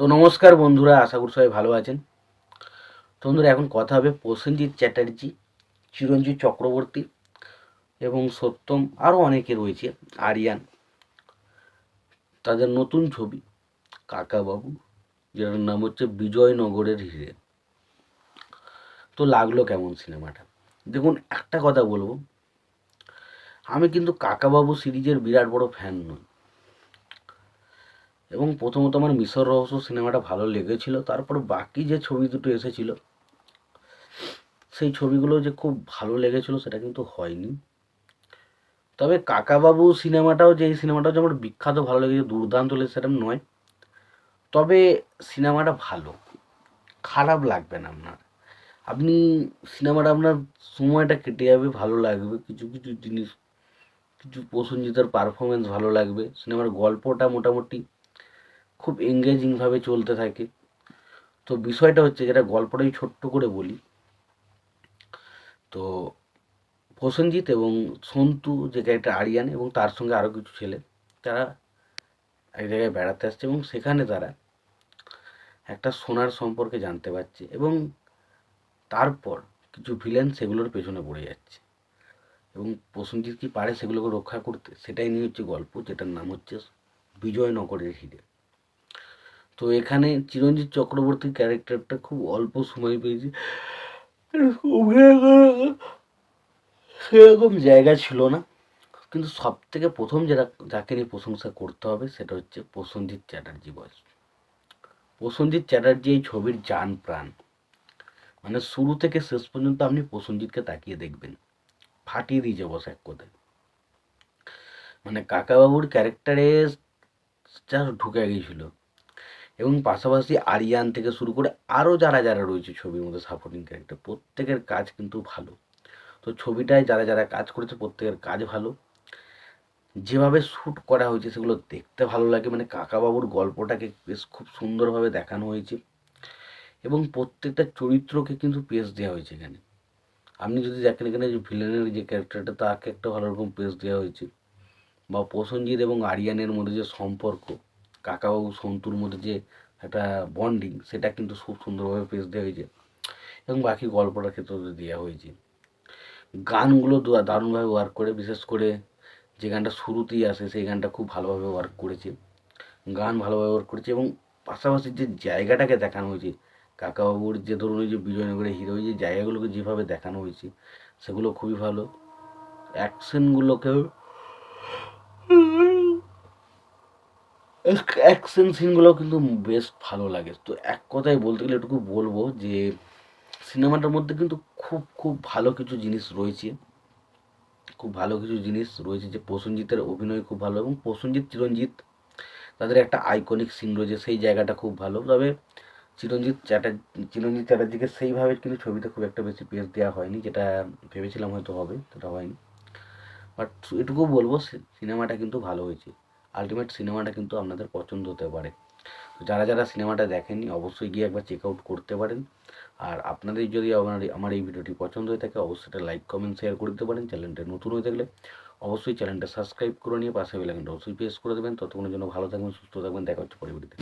তো নমস্কার বন্ধুরা, আশা করি সবাই ভালো আছেন। তো বন্ধুরা, এখন কথা হবে প্রসেনজিৎ চ্যাটার্জি, চিরঞ্জিত চক্রবর্তী এবং সত্যম আরও অনেকে রয়েছে, আরিয়ান। তাদের নতুন ছবি, কাকাবাবু যার নাম হচ্ছে বিজয়নগরের হিরে। তো লাগল কেমন সিনেমাটা? দেখুন, একটা কথা বলব, আমি কিন্তু কাকাবাবু সিরিজের বিরাট বড় ফ্যান নই। এবং প্রথমত আমার মিশর রহস্য সিনেমাটা ভালো লেগেছিল, তারপর বাকি যে ছবি দুটো এসেছিল, সেই ছবিগুলো যে খুব ভালো লেগেছিল সেটা কিন্তু হয়নি। তবে কাকাবাবু সিনেমাটাও যে সিনেমাটাও যে আমার বিখ্যাত, ভালো লেগেছে, দুর্দান্ত লেগেছে সেরকম নয়। তবে সিনেমাটা ভালো, খারাপ লাগবে না আপনার। আপনি সিনেমাটা আপনার সময়টা কেটে যাবে, ভালো লাগবে, কিছু কিছু জিনিস, কিছু প্রসেনজিতের পারফরমেন্স ভালো লাগবে, সিনেমার গল্পটা মোটামুটি খুব এঙ্গেজিংভাবে চলতে থাকে। তো বিষয়টা হচ্ছে যেটা গল্পটাই ছোট্ট করে বলি। তো প্রসেনজিৎ এবং সন্তু যে ক্যারেক্টার আরিয়ান এবং তার সঙ্গে আরও কিছু ছেলে, তারা এক জায়গায় বেড়াতে আসছে এবং সেখানে তারা একটা সোনার সম্পর্কে জানতে পারছে এবং তারপর কিছু ভিলেন সেগুলোর পেছনে পড়ে যাচ্ছে। এবং প্রসেনজিৎ কি পারে সেগুলোকে রক্ষা করতে, সেটাই নিয়ে হচ্ছে গল্প, যেটার নাম হচ্ছে বিজয়নগরের হিরে। তো এখানে চিরঞ্জিত চক্রবর্তীর ক্যারেক্টারটা খুব অল্প সময় পেয়েছি। সেরকম জায়গা ছিল না। কিন্তু সব থেকে প্রথম যেটা যাকে নিয়ে প্রশংসা করতে হবে সেটা হচ্ছে প্রসেনজিৎ চ্যাটার্জি বয়স। প্রসেনজিৎ চ্যাটার্জি এই ছবির যান প্রাণ। মানে শুরু থেকে শেষ পর্যন্ত আপনি প্রসেনজিৎকে তাকিয়ে দেখবেন। ফাটিয়ে দিয়েছে বস এক কথায় মানে কাকাবাবুর ক্যারেক্টারে যা ঢুকে গিয়েছিল। এবং পাশাপাশি আরিয়ান থেকে শুরু করে আরও যারা যারা রয়েছে ছবির মধ্যে সাপোর্টিং ক্যারেক্টার প্রত্যেকের কাজ কিন্তু ভালো। তো ছবিটায় যারা যারা কাজ করেছে, প্রত্যেকের কাজ ভালো। যেভাবে শ্যুট করা হয়েছে, সেগুলো দেখতে ভালো লাগে। মানে কাকাবাবুর গল্পটাকে বেশ খুব সুন্দরভাবে দেখানো হয়েছে। এবং প্রত্যেকটা চরিত্রকে কিন্তু পেশ দেওয়া হয়েছে এখানে। আপনি যদি দেখেন এখানে যে ভিলেনের যে ক্যারেক্টারটা তাকে একটা ভালো রকম পেশ দেওয়া হয়েছে। বা প্রসেনজিৎ এবং আরিয়ানের মধ্যে যে সম্পর্ক কাকাবাবু সন্তুর মধ্যে যে একটা বন্ডিং সেটা কিন্তু খুব সুন্দরভাবে পেশ দেওয়া হয়েছে। এবং বাকি গল্পটার ক্ষেত্রে দেওয়া হয়েছে। গানগুলো দারুণভাবে ওয়ার্ক করে, বিশেষ করে যে গানটা শুরুতেই আসে, সেই গানটা খুব ভালোভাবে ওয়ার্ক করেছে। গান ভালোভাবে ওয়ার্ক করেছে এবং পাশাপাশি যে জায়গাটাকে দেখানো হয়েছে, কাকাবাবুর যে ধরুন ওই যে বিজয়নগরের হিরো যে জায়গাগুলোকে যেভাবে দেখানো হয়েছে, সেগুলো খুবই ভালো। অ্যাকশনগুলোকেও অ্যাকশন সিনগুলো কিন্তু বেশ ভালো লাগে। তো এক কথায় বলতে গেলে এটুকু বলব যে, সিনেমাটার মধ্যে কিন্তু খুব খুব ভালো কিছু জিনিস রয়েছে। খুব ভালো কিছু জিনিস রয়েছে যে, প্রসেনজিতের অভিনয় খুব ভালো এবং প্রসেনজিৎ চিরঞ্জিত তাদের একটা আইকনিক সিন রয়েছে, সেই জায়গাটা খুব ভালো। তবে চিরঞ্জিত চ্যাটার্জি চিরঞ্জিত চ্যাটার্জিকে সেইভাবে কিন্তু ছবিতে খুব একটা বেশি পেস দেওয়া হয়নি, যেটা ভেবেছিলাম হয়তো হবে, সেটা হয়নি। বাট এটুকু বলব সিনেমাটা কিন্তু ভালো হয়েছে। আলটিমেট সিনেমাটা কিন্তু আপনাদের পছন্দ হতে পারে। যারা যারা সিনেমাটা দেখেননি, অবশ্যই গিয়ে একবার চেক আউট করতে পারেন। আর আপনাদের যদি আমার আমার এই ভিডিওটি পছন্দ হয়ে থাকে, অবশ্যই এটা লাইক কমেন্ট শেয়ার করে দিতে পারেন। চ্যানেলটা নতুন হয়ে থাকলে অবশ্যই চ্যানেলটা সাবস্ক্রাইব করে নিয়ে পাশে বেলাইকনটা অবশ্যই প্রেস করে দেবেন। ততক্ষণের জন্য ভালো থাকবেন, সুস্থ থাকবেন। দেখা হচ্ছে পরবর্তীতে।